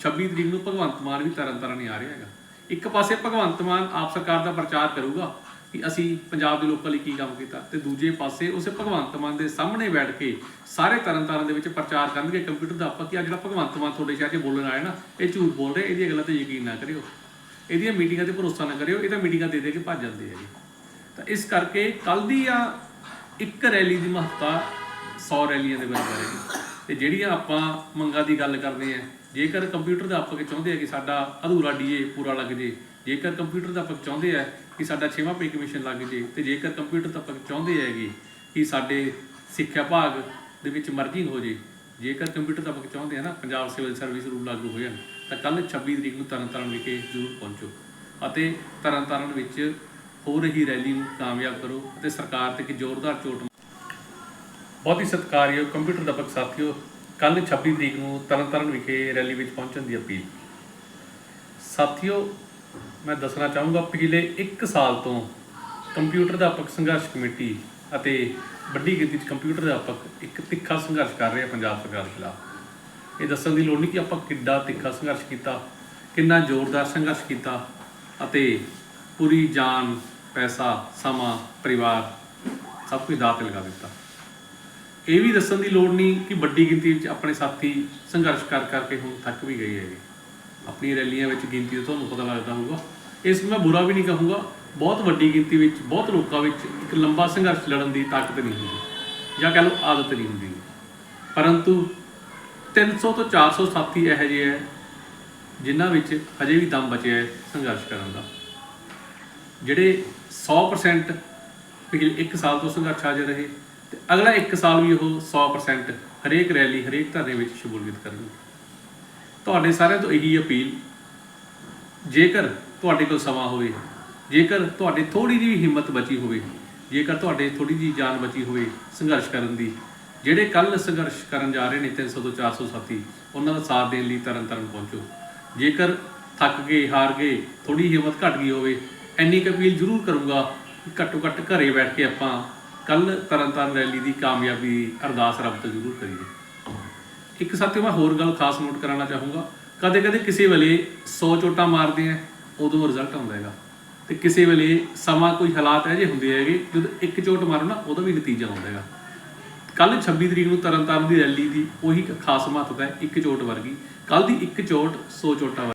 26 ਤਰੀਕ ਨੂੰ ਭਗਵੰਤ ਮਾਨ ਵੀ ਤਰਨ ਤਾਰਨ ਨਹੀਂ ਆ ਰਿਹਾ ਹੈਗਾ। ਇੱਕ ਪਾਸੇ ਭਗਵੰਤ ਮਾਨ ਆਪ ਸਰਕਾਰ ਦਾ ਪ੍ਰਚਾਰ ਕਰੂਗਾ ਕਿ ਅਸੀਂ ਪੰਜਾਬ ਦੇ ਲੋਕਾਂ ਲਈ ਕੀ ਕੰਮ ਕੀਤਾ ਤੇ ਦੂਜੇ ਪਾਸੇ ਉਸੇ ਭਗਵੰਤ ਮਾਨ ਦੇ ਸਾਹਮਣੇ ਬੈਠ ਕੇ ਸਾਰੇ ਤਰਨ ਤਾਰਨ ਦੇ ਵਿੱਚ ਪ੍ਰਚਾਰ ਕਰਨਗੇ ਕੰਪਿਊਟਰ ਦਾ ਆਪਾਂ ਕਿ ਆ ਜਿਹੜਾ ਭਗਵੰਤ ਮਾਨ ਤੁਹਾਡੇ ਸ਼ਹਿਰ 'ਚ ਬੋਲਣ ਆਇਆ ਨਾ, ਇਹ ਝੂਠ ਬੋਲ ਰਿਹਾ, ਇਹਦੀਆਂ ਗੱਲਾਂ ਤੇ ਯਕੀਨ ਨਾ ਕਰਿਓ। ਇਹਦੀਆਂ ਮੀਟਿੰਗਾਂ ਤੇ ਭਰੋਸਾ ਨਾ ਕਰਿਓ ਇਹ ਤਾਂ ਮੀਟਿੰਗਾਂ ਦੇ ਦੇ ਕੇ ਭੱਜ ਜਾਂਦੇ ਆ ਜੀ ਤਾਂ ਇਸ ਕਰਕੇ ਕੱਲ ਦੀ ਆ ਇੱਕ ਰੈਲੀ ਦੀ ਮਹੱਤਤਾ 100 ਰੈਲੀਆਂ ਦੇ ਵਿੱਚ ਹੈ। ਤੇ ਜਿਹੜੀਆਂ ਆਪਾਂ ਮੰਗਾਂ ਦੀ ਗੱਲ ਕਰਦੇ ਆ ਜੇਕਰ ਕੰਪਿਊਟਰ ਦਾ ਆਪਾਂ ਚਾਹੁੰਦੇ ਆ ਕਿ ਸਾਡਾ ਅਧੂਰਾ ਡੀਏ ਪੂਰਾ ਲੱਗ ਜੇ, ਜੇਕਰ ਕੰਪਿਊਟਰ ਦਾ ਆਪਾਂ ਚਾਹੁੰਦੇ ਆ ਕਿ ਸਾਡਾ 6ਵਾਂ ਪੇ ਕਮਿਸ਼ਨ ਲੱਗ ਜੇ, ਤੇ ਜੇਕਰ ਕੰਪਿਊਟਰ ਦਾ ਆਪਾਂ ਚਾਹੁੰਦੇ ਹੈਗੇ ਕਿ ਸਾਡੇ ਸਿੱਖਿਆ ਭਾਗ ਦੇ ਵਿੱਚ ਮਰਜਿੰਗ ਹੋ ਜੇ, ਜੇਕਰ ਕੰਪਿਊਟਰ ਦਾ ਆਪਾਂ ਚਾਹੁੰਦੇ ਆ ਨਾ ਪੰਜਾਬ ਸਿਵਲ ਸਰਵਿਸ ਰੂਲ ਲਾਗੂ ਹੋ ਜਾਣ, ਤਾਂ ਕੱਲ 26 ਤਰੀਕ ਨੂੰ ਤਰਨਤਾਰਨ ਵਿਖੇ ਜ਼ਰੂਰ ਪਹੁੰਚੋ ਅਤੇ ਤਰਨਤਾਰਨ ਵਿੱਚ ਹੋ ਰਹੀ ਰੈਲੀ ਨੂੰ ਕਾਮਯਾਬ ਕਰੋ ਅਤੇ ਸਰਕਾਰ ਤੇ ਇੱਕ ਜ਼ੋਰਦਾਰ ਚੋਟ ਬਹੁਤ ਹੀ ਸਤਿਕਾਰਯੋਗ ਕੰਪਿਊਟਰ ਦਪਕ ਸਾਥੀਓ ਕੱਲ 26 ਤਰੀਕ ਨੂੰ ਤਰਨਤਾਰਨ ਵਿਖੇ ਰੈਲੀ ਵਿੱਚ ਪਹੁੰਚਣ ਦੀ ਅਪੀਲ। ਸਾਥੀਓ, ਮੈਂ ਦੱਸਣਾ ਚਾਹੂੰਗਾ, ਪਿਛਲੇ 1 ਸਾਲ ਤੋਂ ਕੰਪਿਊਟਰ ਅਧਿਆਪਕ ਸੰਘਰਸ਼ ਕਮੇਟੀ ਅਤੇ ਵੱਡੀ ਗਿਣਤੀ 'ਚ ਕੰਪਿਊਟਰ ਅਧਿਆਪਕ ਇੱਕ ਤਿੱਖਾ ਸੰਘਰਸ਼ ਕਰ ਰਹੇ ਆ ਪੰਜਾਬ ਸਰਕਾਰ ਖਿਲਾਫ। ਇਹ ਦੱਸਣ ਦੀ ਲੋੜ ਨਹੀਂ ਕਿ ਆਪਾਂ ਕਿੱਡਾ ਤਿੱਖਾ ਸੰਘਰਸ਼ ਕੀਤਾ, ਕਿੰਨਾ ਜ਼ੋਰਦਾਰ ਸੰਘਰਸ਼ ਕੀਤਾ ਅਤੇ ਪੂਰੀ ਜਾਨ, ਪੈਸਾ, ਸਮਾਂ, ਪਰਿਵਾਰ ਸਭ ਕੁਝ ਦਾਅ ਤੇ ਲਗਾ ਦਿੱਤਾ। ਇਹ ਵੀ ਦੱਸਣ ਦੀ ਲੋੜ ਨਹੀਂ ਕਿ ਵੱਡੀ ਗਿਣਤੀ ਵਿੱਚ ਆਪਣੇ ਸਾਥੀ ਸੰਘਰਸ਼ ਕਰ ਕਰਕੇ ਹੁਣ ਥੱਕ ਵੀ ਗਏ ਹੈਗੇ। ਆਪਣੀ ਰੈਲੀਆਂ ਵਿੱਚ ਗਿਣਤੀ ਤੋਂ ਤੁਹਾਨੂੰ ਪਤਾ ਲੱਗਦਾ ਹੋਊਗਾ। ਇਸ ਨੂੰ ਮੈਂ ਬੁਰਾ ਵੀ ਨਹੀਂ ਕਹੂੰਗਾ। ਬਹੁਤ ਵੱਡੀ ਗਿਣਤੀ ਵਿੱਚ, ਬਹੁਤ ਲੋਕਾਂ ਵਿੱਚ ਇੱਕ ਲੰਬਾ ਸੰਘਰਸ਼ ਲੜਨ ਦੀ ਤਾਕਤ ਨਹੀਂ ਹੁੰਦੀ, ਜਾਂ ਕਹ ਲਓ ਆਦਤ ਨਹੀਂ ਹੁੰਦੀ। ਪਰੰਤੂ 300 ਤੋਂ 400 ਸਾਥੀ ਇਹੋ ਜਿਹੇ ਹੈ, ਜਿਨ੍ਹਾਂ ਵਿੱਚ ਹਜੇ ਵੀ ਦਮ ਬਚਿਆ ਹੈ ਸੰਘਰਸ਼ ਕਰਨ ਦਾ। ਜਿਹੜੇ 100% ਪਿਛਲੇ 1 ਸਾਲ ਤੋਂ ਸੰਘਰਸ਼ ਹਾਜ਼ਰ ਰਹੇ ਤੇ ਅਗਲਾ 1 ਸਾਲ ਵੀ ਉਹ 100% ਹਰੇਕ ਰੈਲੀ ਹਰੇਕ ਧਰਨੇ ਵਿੱਚ ਸ਼ਮੂਲੀਅਤ ਕਰਨਗੇ। ਤੁਹਾਡੇ ਸਾਰਿਆਂ ਤੋਂ ਇਹੀ ਅਪੀਲ, ਜੇਕਰ ਤੁਹਾਡੇ ਕੋਲ ਸਮਾਂ ਹੋਵੇ, ਜੇਕਰ ਤੁਹਾਡੇ ਥੋੜੀ ਜਿਹੀ ਹਿੰਮਤ ਬਚੀ ਹੋਵੇ, ਜੇਕਰ ਤੁਹਾਡੇ ਥੋੜੀ ਜਿਹੀ ਜਾਨ ਬਚੀ ਹੋਵੇ ਸੰਘਰਸ਼ ਕਰਨ ਦੀ, ਜਿਹੜੇ ਕੱਲ ਸੰਘਰਸ਼ ਕਰਨ ਜਾ ਰਹੇ ਨੇ 300 ਤੋਂ 400 ਸਾਥੀ, ਉਹਨਾਂ ਦਾ ਸਾਥ ਦੇਣ ਲਈ ਤਰਨ ਤਾਰਨ ਪਹੁੰਚੋ। ਜੇਕਰ ਥੱਕ ਗਏ, ਹਾਰ ਗਏ ਥੋੜੀ ਹਿੰਮਤ ਘਟ ਗਈ ਹੋਵੇ, ਇੰਨੀ ਕੁ ਅਪੀਲ ਜ਼ਰੂਰ ਕਰੂੰਗਾ ਘੱਟੋ ਘੱਟ ਘਰੇ ਬੈਠ ਕੇ ਆਪਾਂ ਕੱਲ ਤਰਨਤਾਰਨ ਰੈਲੀ ਦੀ ਕਾਮਯਾਬੀ ਅਰਦਾਸ ਰੱਬ ਤੋਂ ਜ਼ਰੂਰ ਕਰੀਏ। ਇੱਕ ਸਾਥੀਓ ਮੈਂ ਹੋਰ ਗੱਲ ਖਾਸ ਨੋਟ ਕਰਾਉਣਾ ਚਾਹੂੰਗਾ। ਕਦੇ ਕਦੇ ਕਿਸੇ ਵੇਲੇ 100 ਚੋਟਾਂ ਮਾਰਦੇ ਆ, ਉਦੋਂ ਰਿਜ਼ਲਟ ਆਉਂਦਾ ਹੈਗਾ। ਤੇ ਕਿਸੇ ਵੇਲੇ ਸਮਾਂ ਕੋਈ ਹਾਲਾਤ ਇਹੋ ਜਿਹੇ ਹੁੰਦੇ ਹੈਗੇ, ਜਦੋਂ ਇੱਕ ਚੋਟ ਮਾਰੋ ਨਾ ਉਹਦਾ ਵੀ ਨਤੀਜਾ ਆਉਂਦਾ ਹੈਗਾ। ਕੱਲ 26 ਤਰੀਕ ਨੂੰ ਤਰਨਤਾਰਨ ਦੀ ਰੈਲੀ ਦੀ ਉਹੀ ਖਾਸ ਮਹੱਤਤਾ ਹੈ, ਇੱਕ ਚੋਟ ਵਰਗੀ। ਕੱਲ ਦੀ ਇੱਕ ਚੋਟ 100 ਚੋਟਾਂ ਵਰਗੀ